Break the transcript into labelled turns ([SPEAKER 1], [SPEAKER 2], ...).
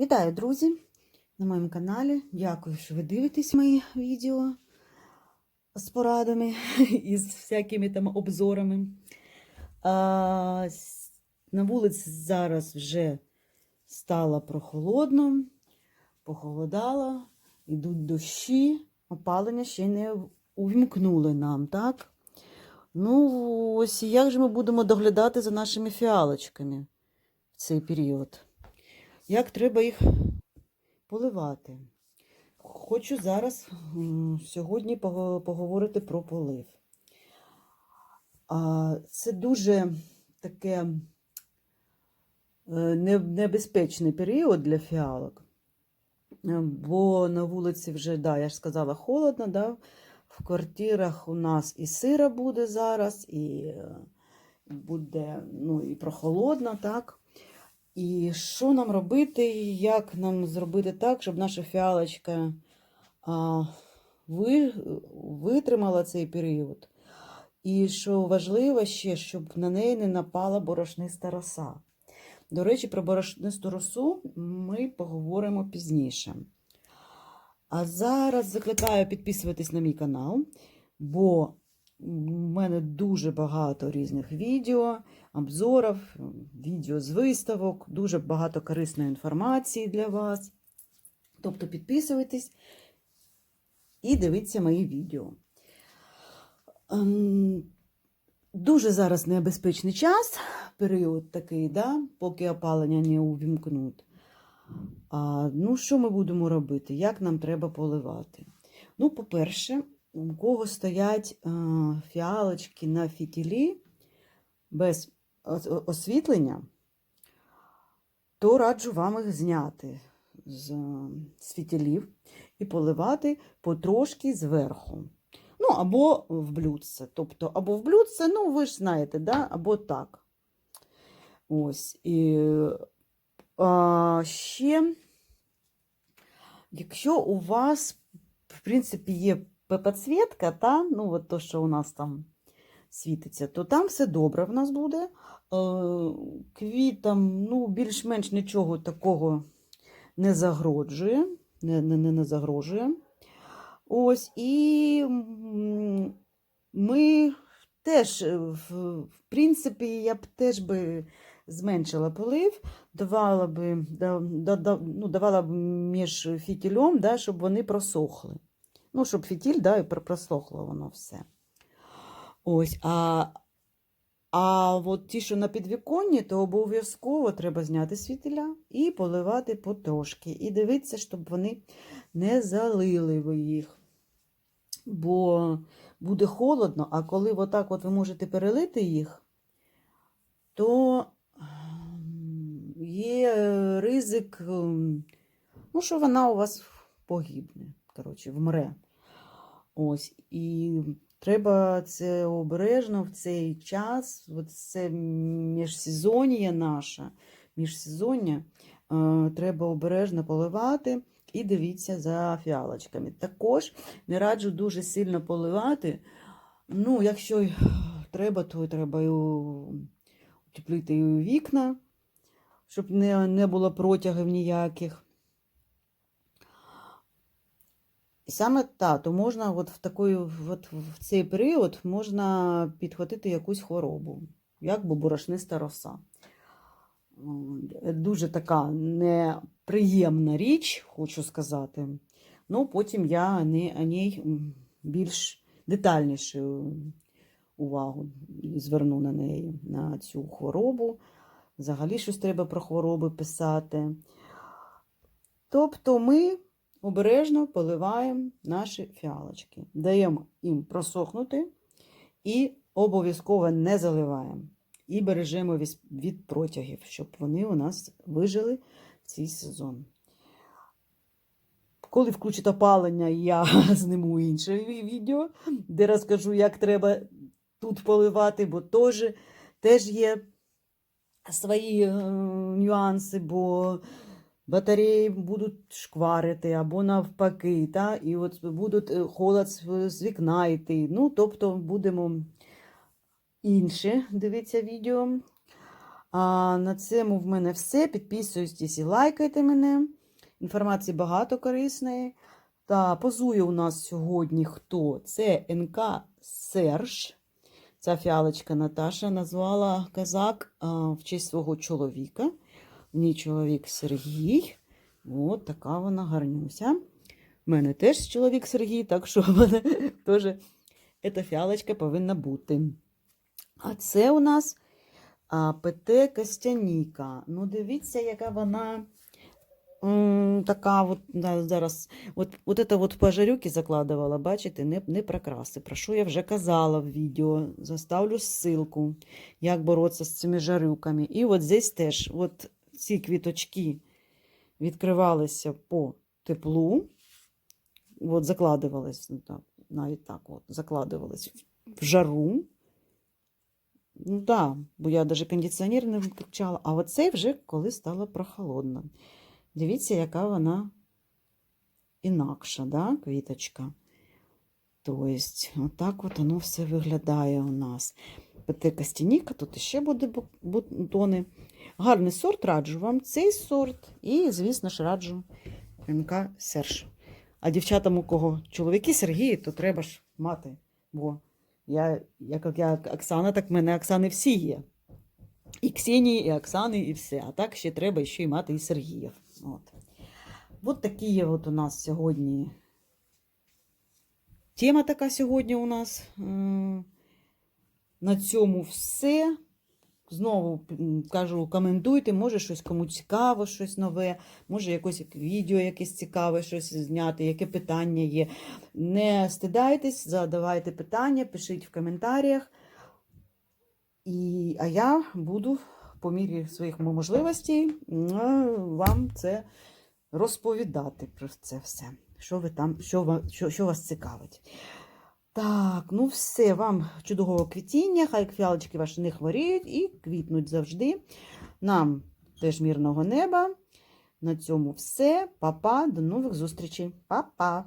[SPEAKER 1] Вітаю, друзі, на моєму каналі. Дякую, що ви дивитесь мої відео з порадами і з всякими там обзорами. А, на вулиці зараз вже стало прохолодно, похолодало, йдуть дощі, опалення ще не увімкнули нам, так? Ну, ось як же ми будемо доглядати за нашими фіалочками в цей період? Як треба їх поливати? Хочу зараз сьогодні поговорити про полив. Це дуже таке е, небезпечний період для фіалок, Е, бо на вулиці вже, да, я ж сказала, холодно, да? в квартирах у нас і сира буде зараз, і е, буде ну, і прохолодно, так? І що нам робити, як нам зробити так, щоб наша фіалочка а, ви, витримала цей період? І що важливо ще, щоб на неї не напала борошниста роса. До речі, про борошнисту росу ми поговоримо пізніше. А зараз закликаю підписуватись на мій канал, бо в мене дуже багато різних відео, обзорів, відео з виставок, дуже багато корисної інформації для вас. Тобто підписуйтесь і дивіться мої відео. Ем, Дуже зараз небезпечний час, період такий, да, поки опалення не увімкнуть. А, ну, що ми будемо робити? Як нам треба поливати? Ну, по-перше, у кого стоять фіалочки на фітілі без освітлення, то раджу вам їх зняти з, а, з фітілів і поливати потрошки зверху. Ну, або в блюдце. Тобто, або в блюдце, ну, ви ж знаєте, да? або так. Ось. І, а, ще, якщо у вас, в принципі, є підсвітка, та, ну, от то, що у нас там світиться, то там все добре в нас буде. Е, Квітам, ну, більш-менш нічого такого не загрожує. Не, не, не, не загрожує. Ось, і ми теж, е, в, принципі, я б теж би зменшила полив, давала да, да, да, ну, давала б між фітілем, да, щоб вони просохли. Ну, щоб фітіль, да, і припросохло воно все. Ось, а, а от ті, що на підвіконні, то обов'язково треба зняти з фітіля і поливати потрошки. І дивитися, щоб вони не залили ви їх. Бо буде холодно, а коли отак от ви можете перелити їх, то є ризик, ем, ну, що вона у вас погибне, коротше, вмре. Ось, і треба це обережно в цей час, от це міжсезоння наша, міжсезоння, е, треба обережно поливати і дивіться за фіалочками. Також не раджу дуже сильно поливати. Ну, якщо треба, то треба утеплити вікна, щоб не, не було протягів ніяких. І саме то можна от в, такої, от в цей період можна підхватити якусь хворобу, як би борошниста роса. Дуже така неприємна річ, хочу сказати. Ну, потім я ній- о ній більш детальнішу увагу зверну на неї, на цю хворобу. Взагалі щось треба про хвороби писати. Тобто ми обережно поливаємо наші фіалочки, даємо їм просохнути і обов'язково не заливаємо. І бережемо від, протягів, щоб вони у нас вижили в цей сезон. Коли включить опалення, я зніму інше відео, де розкажу, як треба тут поливати, бо теж, теж є свої е, нюанси, бо батареї будуть шкварити або навпаки, та? і от будуть е, холод з- вікна йти. Ну, тобто будемо інше дивитися відео. А на цьому в мене все. Підписуйтесь і лайкайте мене. Інформації багато корисної. Та позує у нас сьогодні хто? Це НК Серж. Ця фіалочка Наташа назвала казак в честь свого чоловіка. В ній чоловік Сергій. От така вона гарнюся. У мене теж чоловік Сергій, так що в теж ця фіалочка повинна бути. А це у нас ПТ Костяніка. Ну, дивіться, яка вона така от, зараз. От, от это от по жарюки закладувала, бачите, не, не прикраси. Про що я вже казала в відео. Заставлю ссылку, як боротися з цими жарюками. І от здесь теж от ці квіточки відкривалися по теплу. От закладувались, ну, навіть так, от, закладувались в- жару. Ну так, бо я навіть кондиціонер не виключала. А оцей вже коли стало прохолодно. Дивіться, яка вона інакша, да, квіточка. Тобто, отак от воно все виглядає у нас. ПТ Костяніка, тут ще буде бу- бутони. Гарний сорт, раджу вам цей сорт. І, звісно ж, раджу МК Серж. А дівчатам, у кого чоловіки Сергії, то треба ж мати. Бо я, як я Оксана, так в мене Оксани всі є. І Ксенії, і Оксани, і все. А так ще треба ще й мати і Сергіїв. От. От такі от у нас сьогодні. Тема така сьогодні у нас. На цьому все. Знову кажу, коментуйте, може щось кому цікаво, щось нове, може якось відео якесь цікаве, щось зняти, яке питання є. Не стидайтесь, задавайте питання, пишіть в коментарях. І, а я буду по мірі своїх можливостей вам це розповідати про це все, що ви там, що, що, що вас цікавить. Так, ну все, вам чудового квітіння, хай фіалочки ваші не хворіють і квітнуть завжди. Нам теж мирного неба. На цьому все. Па-па, до нових зустрічей. Па-па!